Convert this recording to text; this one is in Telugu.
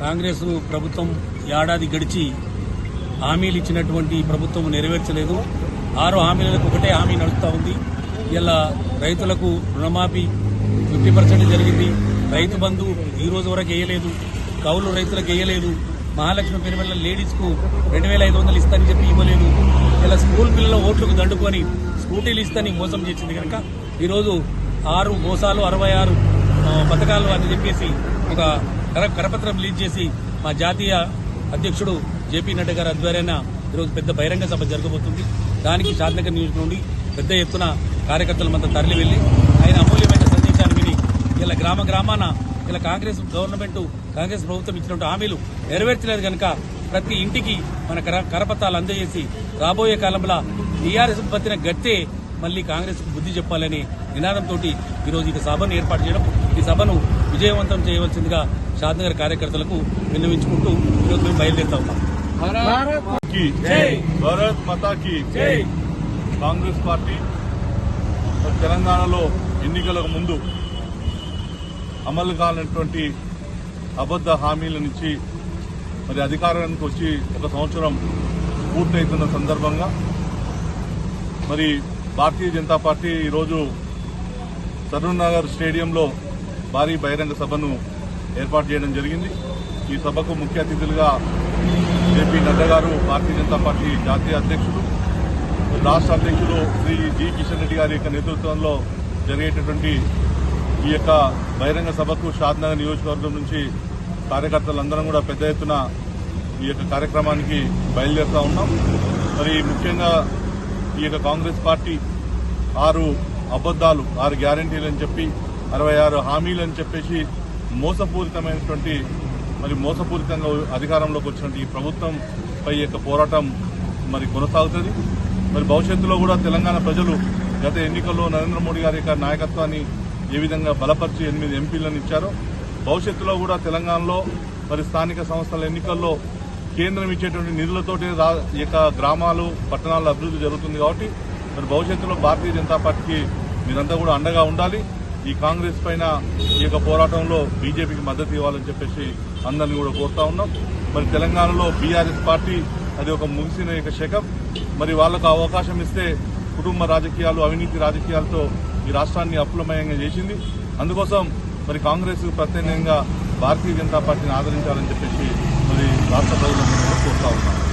కాంగ్రెస్ ప్రభుత్వం ఏడాది గడిచి హామీలు ఇచ్చినటువంటి ప్రభుత్వం నెరవేర్చలేదు. ఆరు హామీలకు ఒకటే హామీ నడుస్తూ ఉంది. ఇలా రైతులకు రుణమాఫీ ఫిఫ్టీ పర్సెంట్ జరిగింది. రైతు బంధు ఈ రోజు వరకు వేయలేదు. కౌలు రైతులకు వేయలేదు. మహాలక్ష్మి పెరుమల లేడీస్కు రెండు వేల ఐదు వందలు ఇస్తానని చెప్పి ఇవ్వలేదు. ఇలా స్కూల్ పిల్లల ఓట్లకు దండుకొని స్కూటీలు ఇస్తాని మోసం చేసింది కనుక ఈరోజు ఆరు మోసాలు అరవై ఆరు పథకాలు అని చెప్పేసి ఒక కర- కరపత్రం రిలీజ్ చేసి మా జాతీయ అధ్యక్షుడు జేపీ నడ్డా గారి ఆధ్వర్యాన ఈరోజు పెద్ద బహిరంగ సభ జరగబోతుంది. దానికి షాద్నగర్ నియోజకవర్గం నుండి పెద్ద ఎత్తున కార్యకర్తలమంతా తరలి వెళ్ళి ఆయన అమూల్యమైన సందేశాన్ని విని ఇలా గ్రామ గ్రామాన ఇలా కాంగ్రెస్ గవర్నమెంట్ కాంగ్రెస్ ప్రభుత్వం ఇచ్చినటువంటి హామీలు నెరవేర్చలేదు కనుక ప్రతి ఇంటికి మన కర- కరపత్రాలు అందజేసి రాబోయే కాలంలో టీఆర్ఎస్ పత్తిన గట్టే మళ్ళీ కాంగ్రెస్ బుద్ధి చెప్పాలని నినాదంతో ఈరోజు ఈ సభను ఏర్పాటు చేయడం ఈ సభను విజయవంతం చేయవలసిందిగా షాద్నగర్ కార్యకర్తలకు విన్నవించుకుంటూ ఈరోజు మేము బయలుదేరుతా. ఉన్నాం భారత్ की కాంగ్రెస్ పార్టీ తెలంగాణలో ఎన్నికలకు ముందు అమలు కానటువంటి అబద్ధ హామీలనిచ్చి మరి అధికారానికి వచ్చి ఒక సంవత్సరం పూర్తవుతున్న సందర్భంగా మరి భారతీయ జనతా పార్టీ ఈరోజు సరూర్ నగర్ స్టేడియంలో భారీ బహిరంగ సభను ఏర్పాటు చేయడం జరిగింది. ఈ సభకు ముఖ్య అతిథులుగా జేపీ నడ్డా గారు భారతీయ జనతా పార్టీ జాతీయ అధ్యక్షుడు రాష్ట్ర అధ్యక్షుడు శ్రీ జి కిషన్ రెడ్డి గారి యొక్క నేతృత్వంలో జరిగేటటువంటి ఈ యొక్క బహిరంగ సభకు షాద్నగర్ నియోజకవర్గం నుంచి కార్యకర్తలందరం కూడా పెద్ద ఎత్తున ఈ యొక్క కార్యక్రమానికి బయలుదేరుతా ఉన్నాం. మరి ముఖ్యంగా ఈ యొక్క కాంగ్రెస్ పార్టీ ఆరు అబద్దాలు ఆరు గ్యారంటీలు అని చెప్పి అరవై ఆరు హామీలు అని చెప్పేసి మోసపూరితమైనటువంటి మరి మోసపూరితంగా అధికారంలోకి వచ్చినటువంటి ఈ ప్రభుత్వంపై యొక్క పోరాటం మరి కొనసాగుతుంది. మరి భవిష్యత్తులో కూడా తెలంగాణ ప్రజలు గత ఎన్నికల్లో నరేంద్ర మోడీ గారి యొక్క నాయకత్వాన్ని ఏ విధంగా బలపరిచి ఎనిమిది ఎంపీలను ఇచ్చారో భవిష్యత్తులో కూడా తెలంగాణలో మరి స్థానిక సంస్థల ఎన్నికల్లో కేంద్రం ఇచ్చేటువంటి నిధులతోటి రా- ఈ యొక్క గ్రామాలు పట్టణాల అభివృద్ధి జరుగుతుంది కాబట్టి మరి భవిష్యత్తులో భారతీయ జనతా పార్టీకి మీరంతా కూడా అండగా ఉండాలి. ఈ కాంగ్రెస్ పైన ఈ యొక్క పోరాటంలో బీజేపీకి మద్దతు ఇవ్వాలని చెప్పేసి అందరినీ కూడా కోరుతా ఉన్నాం. మరి తెలంగాణలో బీఆర్ఎస్ పార్టీ అది ఒక ముగిసిన యొక్క శకం. మరి వాళ్ళకు అవకాశం ఇస్తే కుటుంబ రాజకీయాలు అవినీతి రాజకీయాలతో ఈ రాష్ట్రాన్ని అప్పులమయంగా చేసింది. అందుకోసం మరి కాంగ్రెస్ ప్రత్యేకంగా భారతీయ జనతా పార్టీని ఆదరించాలని చెప్పేసి మరి రాష్ట్ర ప్రజలందరూ కూడా కోరుతా ఉన్నాం